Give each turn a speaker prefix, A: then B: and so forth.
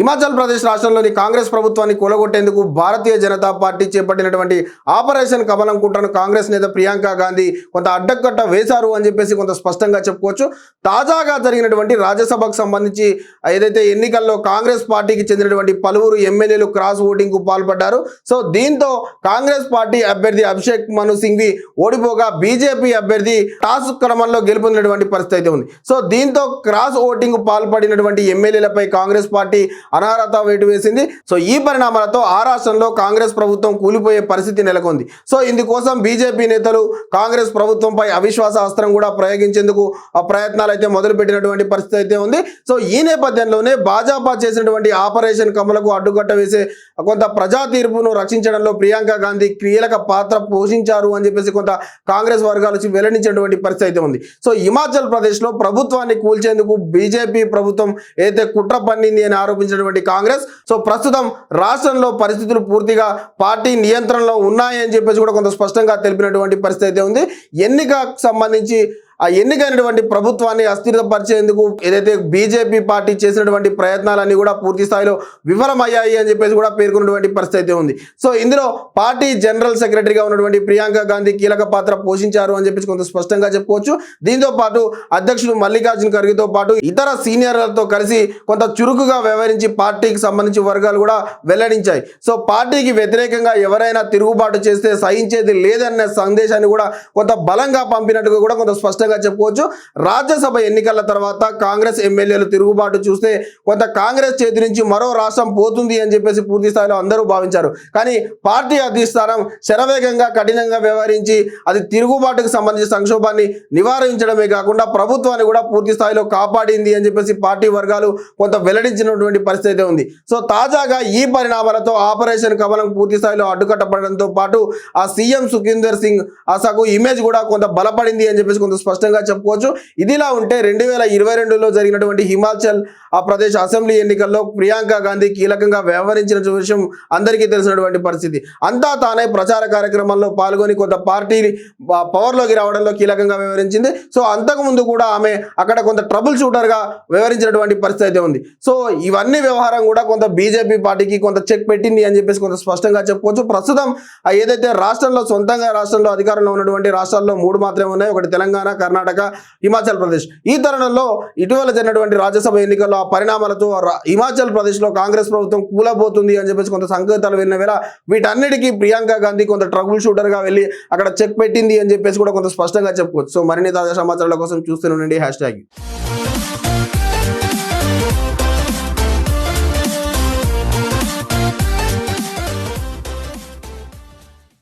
A: హిమాచల్ ప్రదేశ్ రాష్ట్రంలోని కాంగ్రెస్ ప్రభుత్వాన్ని కూలగొట్టేందుకు భారతీయ జనతా పార్టీ చేపట్టినటువంటి ఆపరేషన్ కమలం కుట్రను కాంగ్రెస్ నేత ప్రియాంక గాంధీ కొంత అడ్డకట్ట వేశారు అని చెప్పేసి కొంత స్పష్టంగా చెప్పుకోవచ్చు. తాజాగా జరిగినటువంటి రాజ్యసభకు సంబంధించి ఏదైతే ఎన్నికల్లో కాంగ్రెస్ పార్టీకి చెందినటువంటి పలువురు ఎమ్మెల్యేలు క్రాస్ ఓటింగ్కు పాల్పడ్డారు. సో దీంతో కాంగ్రెస్ పార్టీ అభ్యర్థి అభిషేక్ మను సింఘ్వి ఓడిపోగా బీజేపీ అభ్యర్థి టాస్ క్రమంలో గెలుపొందినటువంటి పరిస్థితి అయితే ఉంది. సో దీంతో క్రాస్ ఓటింగ్ పాల్పడినటువంటి ఎమ్మెల్యేలపై కాంగ్రెస్ పార్టీ అనర్హత వేటు వేసింది. సో ఈ పరిణామాలతో ఆ రాష్ట్రంలో కాంగ్రెస్ ప్రభుత్వం కూలిపోయే పరిస్థితి నెలకొంది. సో ఇందుకోసం బీజేపీ నేతలు కాంగ్రెస్ ప్రభుత్వంపై అవిశ్వాస అస్త్రం కూడా ప్రయోగించేందుకు ఆ ప్రయత్నాలు అయితే మొదలుపెట్టినటువంటి పరిస్థితి అయితే ఉంది. సో ఈ నేపథ్యంలోనే భాజపా చేసినటువంటి ఆపరేషన్ కమలకు అడ్డుకట్ట వేసే కొంత ప్రజా తీర్పును రక్షించడంలో ప్రియాంక గాంధీ కీలక పాత్ర పోషించారు అని చెప్పేసి కొంత కాంగ్రెస్ వర్గాలు వెల్లడించినటువంటి పరిస్థితి అయితే ఉంది. సో హిమాచల్ ప్రదేశ్లో ప్రభుత్వాన్ని కూల్చేందుకు బీజేపీ ప్రభుత్వం అయితే కుట్ర పన్నింది అని చేసినటువంటి కాంగ్రెస్. సో ప్రస్తుతం రాష్ట్రంలో పరిస్థితులు పూర్తిగా పార్టీ నియంత్రణలో ఉన్నాయని చెప్పేసి కూడా కొంత స్పష్టంగా తెలిపినటువంటి పరిస్థితి అయితే ఉంది. ఎన్నికకు సంబంధించి ఆ ఎన్నికైనటువంటి ప్రభుత్వాన్ని అస్థిరపరిచేందుకు ఏదైతే బీజేపీ పార్టీ చేసినటువంటి ప్రయత్నాలన్నీ కూడా పూర్తి స్థాయిలో విఫలమయ్యాయి అని చెప్పేసి కూడా పేర్కొన్నటువంటి పరిస్థితి ఉంది. సో ఇందులో పార్టీ జనరల్ సెక్రటరీగా ఉన్నటువంటి ప్రియాంక గాంధీ కీలక పాత్ర పోషించారు అని చెప్పేసి కొంత స్పష్టంగా చెప్పుకోవచ్చు. దీంతో పాటు అధ్యక్షుడు మల్లికార్జున ఖర్గేతో పాటు ఇతర సీనియర్లతో కలిసి కొంత చురుకుగా వ్యవహరించి పార్టీకి సంబంధించి వర్గాలు కూడా వెల్లడించాయి. సో పార్టీకి వ్యతిరేకంగా ఎవరైనా తిరుగుబాటు చేస్తే సహించేది లేదన్న సందేశాన్ని కూడా కొంత బలంగా పంపినట్టుగా కూడా కొంత స్పష్టంగా చెప్పుకోవచ్చు. రాజ్యసభ ఎన్నికల తర్వాత కాంగ్రెస్ ఎమ్మెల్యేలు తిరుగుబాటు చూస్తే కొంత కాంగ్రెస్ చేతి నుంచి మరో రాష్ట్రం పోతుంది అని చెప్పేసి పూర్తి స్థాయిలో అందరూ భావించారు. కానీ పార్టీ అధిష్టానం శరవేగంగా కఠినంగా వ్యవహరించి అది తిరుగుబాటుకు సంబంధించిన సంక్షోభాన్ని నివారించడమే కాకుండా ప్రభుత్వాన్ని కూడా పూర్తి స్థాయిలో కాపాడింది అని చెప్పేసి పార్టీ వర్గాలు కొంత వెల్లడించినటువంటి పరిస్థితి ఉంది. సో తాజాగా ఈ పరిణామాలతో ఆపరేషన్ కమలం పూర్తి స్థాయిలో అడ్డుకట్టబడడంతో పాటు ఆ సీఎం సుఖీందర్ సింగ్ అసకు ఇమేజ్ కూడా కొంత బలపడింది అని చెప్పేసి కొంత స్పష్టంగా చెప్పుకోవచ్చు. ఇదిలా ఉంటే రెండు వేల ఇరవై రెండులో జరిగినటువంటి హిమాచల్ ఆ ప్రదేశ్ అసెంబ్లీ ఎన్నికల్లో ప్రియాంక గాంధీ కీలకంగా వ్యవహరించిన విషయం అందరికీ తెలిసినటువంటి పరిస్థితి. అంతా తానే ప్రచార కార్యక్రమంలో పాల్గొని కొంత పార్టీ పవర్లోకి రావడంలో కీలకంగా వ్యవహరించింది. సో అంతకుముందు కూడా ఆమె అక్కడ కొంత ట్రబుల్ షూటర్గా వ్యవహరించినటువంటి పరిస్థితి అయితే ఉంది. సో ఇవన్నీ వ్యవహారం కూడా కొంత బీజేపీ పార్టీకి కొంత చెక్ పెట్టింది అని చెప్పేసి కొంత స్పష్టంగా చెప్పుకోవచ్చు. ప్రస్తుతం ఏదైతే రాష్ట్రంలో సొంతంగా రాష్ట్రంలో అధికారంలో ఉన్నటువంటి రాష్ట్రాల్లో మూడు మాత్రమే ఉన్నాయి. ఒకటి తెలంగాణ కర్ణాటక హిమాచల్ ప్రదేశ్. ఈ తరుణంలో ఇటీవల జరిగినటువంటి రాజ్యసభ ఎన్నికల్లో ఆ పరిణామాలతో హిమాచల్ ప్రదేశ్లో కాంగ్రెస్ ప్రభుత్వం కూలబోతుంది అని చెప్పేసి కొంత సంకేతాలు విన్న వేళ వీటన్నిటికీ ప్రియాంక గాంధీ కొంత ట్రబుల్ షూటర్గా వెళ్ళి అక్కడ చెక్ పెట్టింది అని చెప్పేసి కూడా కొంత స్పష్టంగా చెప్పుకోవచ్చు. సో మరిన్ని తాజా సమాచారాల కోసం చూస్తూనే ఉండండి. Hash tag.